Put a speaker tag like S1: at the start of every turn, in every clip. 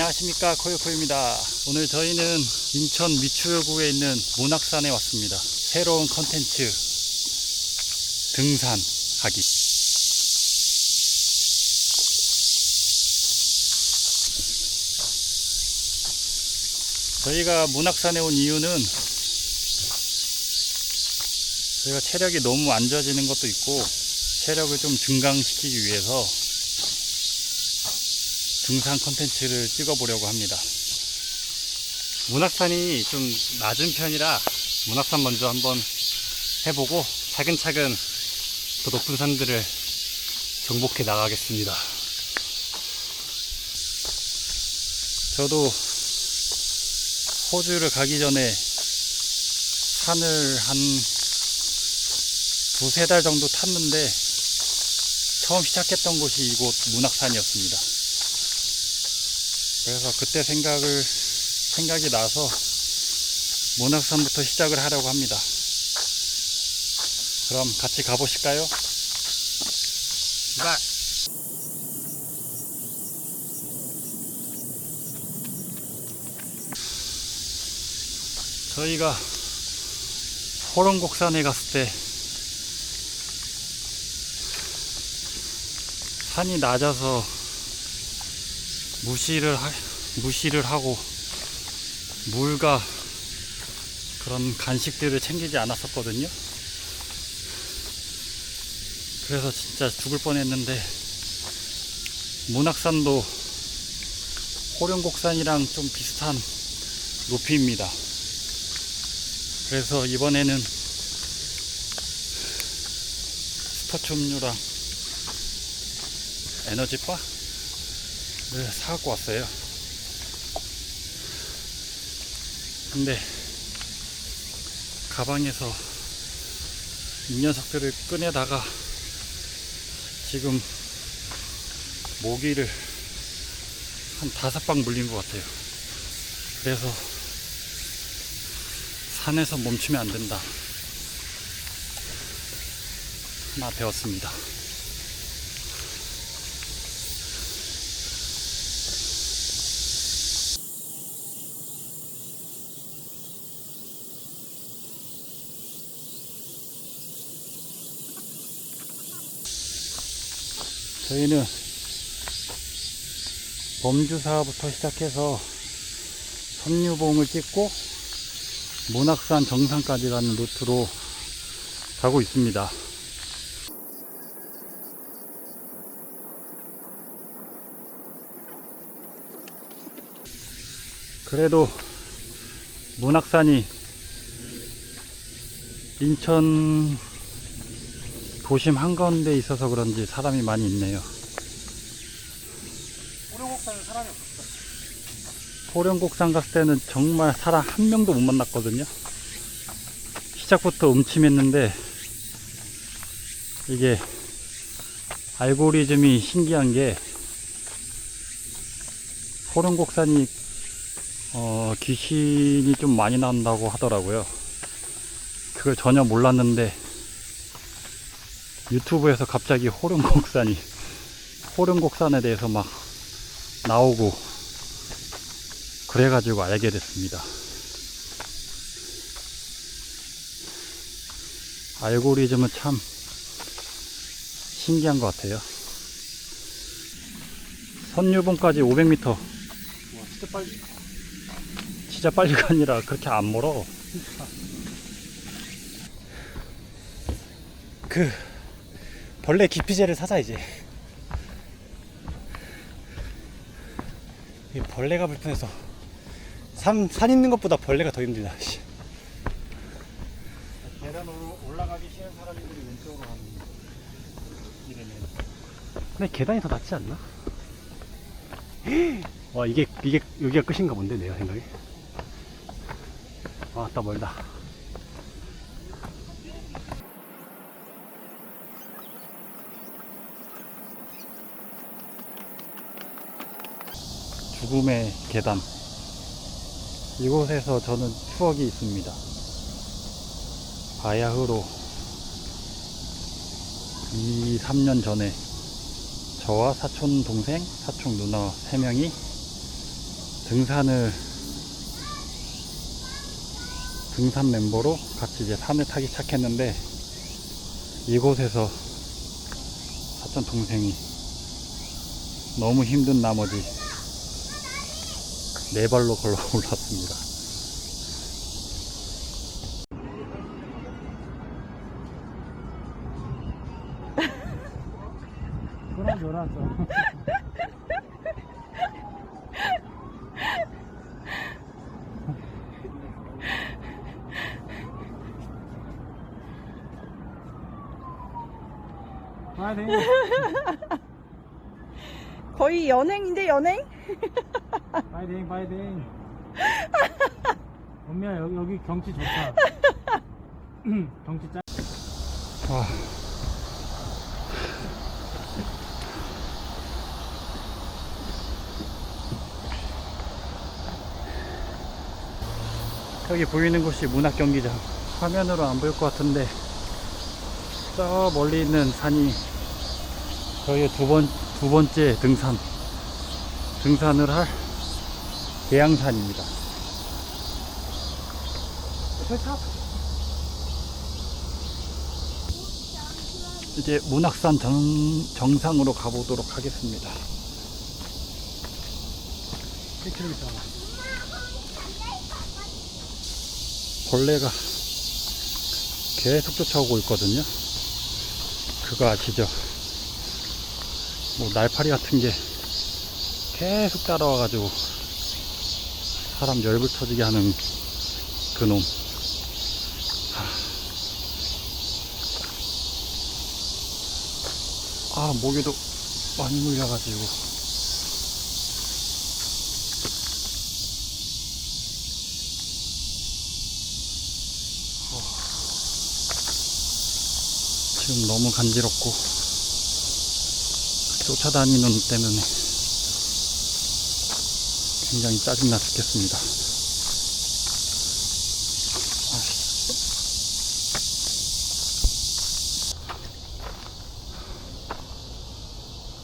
S1: 안녕하십니까. 코요코입니다. 오늘 저희는 인천 미추홀구에 있는 문학산에 왔습니다. 새로운 컨텐츠. 등산하기. 저희가 문학산에 온 이유는 저희가 체력이 너무 안 좋아지는 것도 있고 체력을 좀 증강시키기 위해서 등산 컨텐츠를 찍어보려고 합니다. 문학산이 좀 낮은 편이라 문학산 먼저 한번 해보고 차근차근 더 높은 산들을 정복해 나가겠습니다. 저도 호주를 가기 전에 산을 한 두세 달 정도 탔는데 처음 시작했던 곳이 이곳 문학산이었습니다. 그래서 그때 생각을 생각이 나서 문학산부터 시작을 하려고 합니다. 그럼 같이 가보실까요? 출발! 저희가 호롱곡산에 갔을 때 산이 낮아서 무시를 하, 무시를 하고 물과 그런 간식들을 챙기지 않았었거든요. 그래서 진짜 죽을 뻔했는데 문학산도 호령곡산이랑 좀 비슷한 높이입니다. 그래서 이번에는 스포츠 음료랑 에너지바를 사갖고 왔어요. 근데 가방에서 이 녀석들을 꺼내다가 지금 모기를 한 다섯 방 물린 것 같아요. 그래서 산에서 멈추면 안 된다. 하나 배웠습니다. 저희는 범주사부터 시작해서 선유봉을 찍고 문학산 정상까지 가는 루트로 가고 있습니다. 그래도 문학산이 인천 도심 한가운데 있어서 그런지 사람이 많이 있네요.
S2: 호령곡산은 사람이 없었어.
S1: 호령곡산 갔을 때는 정말 사람 한 명도 못 만났거든요. 시작부터 음침했는데 이게 알고리즘이 신기한 게 호령곡산이 어, 귀신이 좀 많이 나온다고 하더라고요. 그걸 전혀 몰랐는데 유튜브에서 갑자기 호령곡산이 호령곡산에 대해서 막 나오고 그래가지고 알게 됐습니다. 알고리즘은 참 신기한 것 같아요. 선유봉까지 500m.
S2: 와, 진짜 빨리.
S1: 진짜 빨리 가니라 그렇게 안 멀어.
S2: 그, 벌레 기피제를 사자, 이제. 이 벌레가 불편해서. 산, 산 있는 것보다 벌레가 더 힘들다, 씨.
S1: 계단으로 올라가기 싫은 사람들이 왼쪽으로 가는 길에는
S2: 근데 계단이 더 낫지 않나? 와, 이게, 이게, 여기가 끝인가 본데, 내가 생각에. 아, 딱 멀다.
S1: 죽음의 계단. 이곳에서 저는 추억이 있습니다. 바야흐로 2, 3년 전에 저와 사촌 동생, 사촌 누나 3명이 등산을 등산 멤버로 같이 이제 산을 타기 시작했는데 이곳에서 사촌 동생이 너무 힘든 나머지 네 발로 걸어 올랐습니다.
S3: 그럼 놀았어.
S4: 거의 연행인데 연행?
S3: 파이팅! 파이팅! 엄미야 여기, 여기 경치 좋다. 경치 짱.
S1: 와. 여기 보이는 곳이 문학 경기장. 화면으로 안 보일 것 같은데 저 멀리 있는 산이 저희의 두 번, 두 번째 등산. 등산을 할 계양산입니다. 이제 문학산 정, 정상으로 가보도록 하겠습니다.
S3: 1km 있잖아.
S1: 벌레가 계속 쫓아오고 있거든요. 그거 아시죠? 뭐 날파리 같은 게 계속 따라와가지고 사람 열불 터지게 하는 그놈. 하. 아, 모기도 많이 물려가지고. 지금 너무 간지럽고 쫓아다니는 놈 때문에 굉장히 짜증나 죽겠습니다.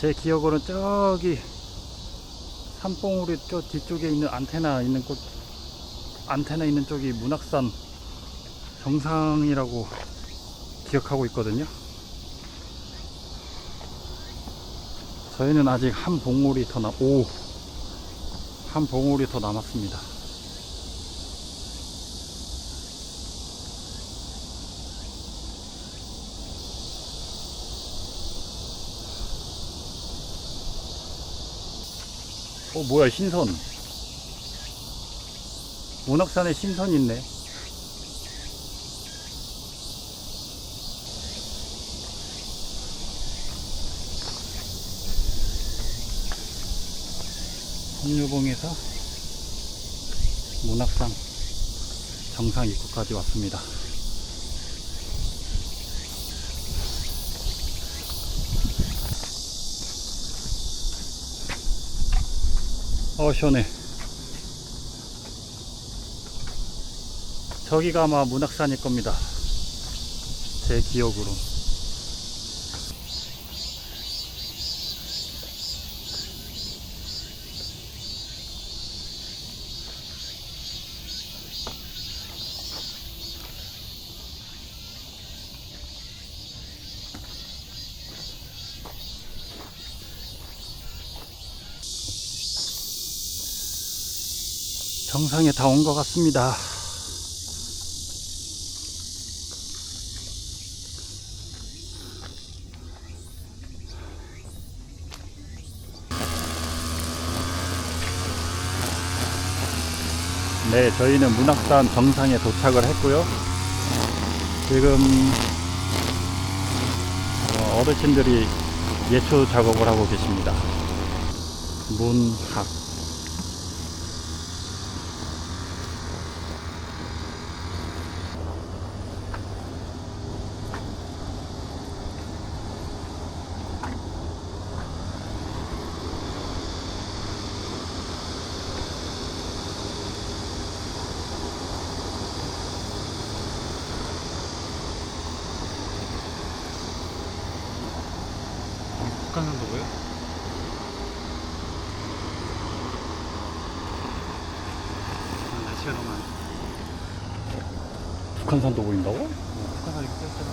S1: 제 기억으로는 저기 산봉우리 저 뒤쪽에 있는 안테나 있는 곳 안테나 있는 쪽이 문학산 정상이라고 기억하고 있거든요. 저희는 아직 한 봉우리 더 남, 오! 한 봉우리 더 남았습니다. 어, 뭐야, 신선. 문학산에 신선 있네. 홍유봉에서 문학산 정상 입구까지 왔습니다. 어, 시원해. 저기가 아마 문학산일 겁니다. 제 기억으로. 정상에 다 온 것 같습니다. 네, 저희는 문학산 정상에 도착을 했고요. 지금 어, 어르신들이 예초 작업을 하고 계십니다. 문학.
S3: 북한산도고요?
S2: 대로만.
S1: 북한산도 보인다고?
S2: 북한산 이렇게 뺐잖아.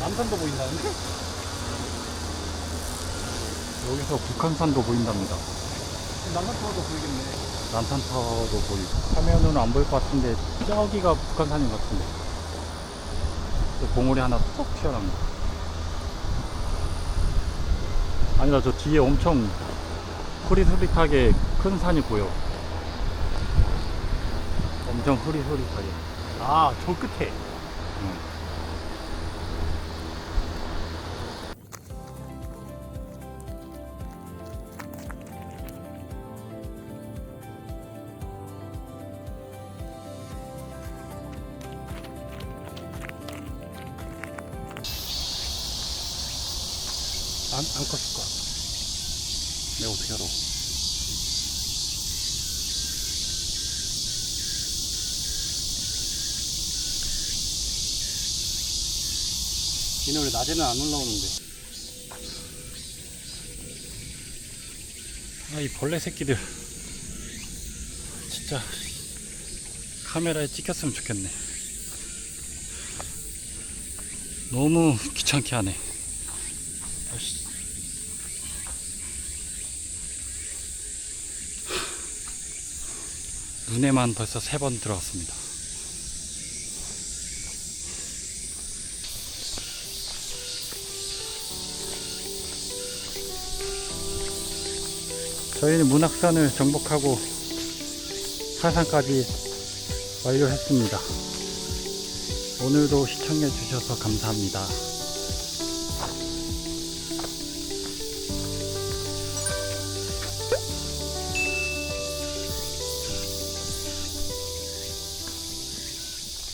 S2: 남산도 보인다는데?
S1: 여기서 북한산도 보인답니다.
S2: 남산타워도 보이겠네.
S1: 남산타워도 보이고 화면으로는 안 보일 것 같은데 저기가 북한산인 것 같은데 저 봉우리 하나 쏙 튀어납니다 아니다 저 뒤에 엄청 흐릿흐릿하게 큰 산이 보여. 엄청 흐릿흐릿하게.
S2: 아, 저 끝에. 안, 안 컸을 거야.
S1: 내가 어떻게 알아
S2: 얘네 원래 낮에는 안 올라오는데.
S1: 아 이 벌레 새끼들 진짜 카메라에 찍혔으면 좋겠네 너무 귀찮게 하네 아이씨. 눈에만 벌써 세 번 들어갔습니다 저희는 문학산을 정복하고 하산까지 완료했습니다. 오늘도 시청해 주셔서 감사합니다.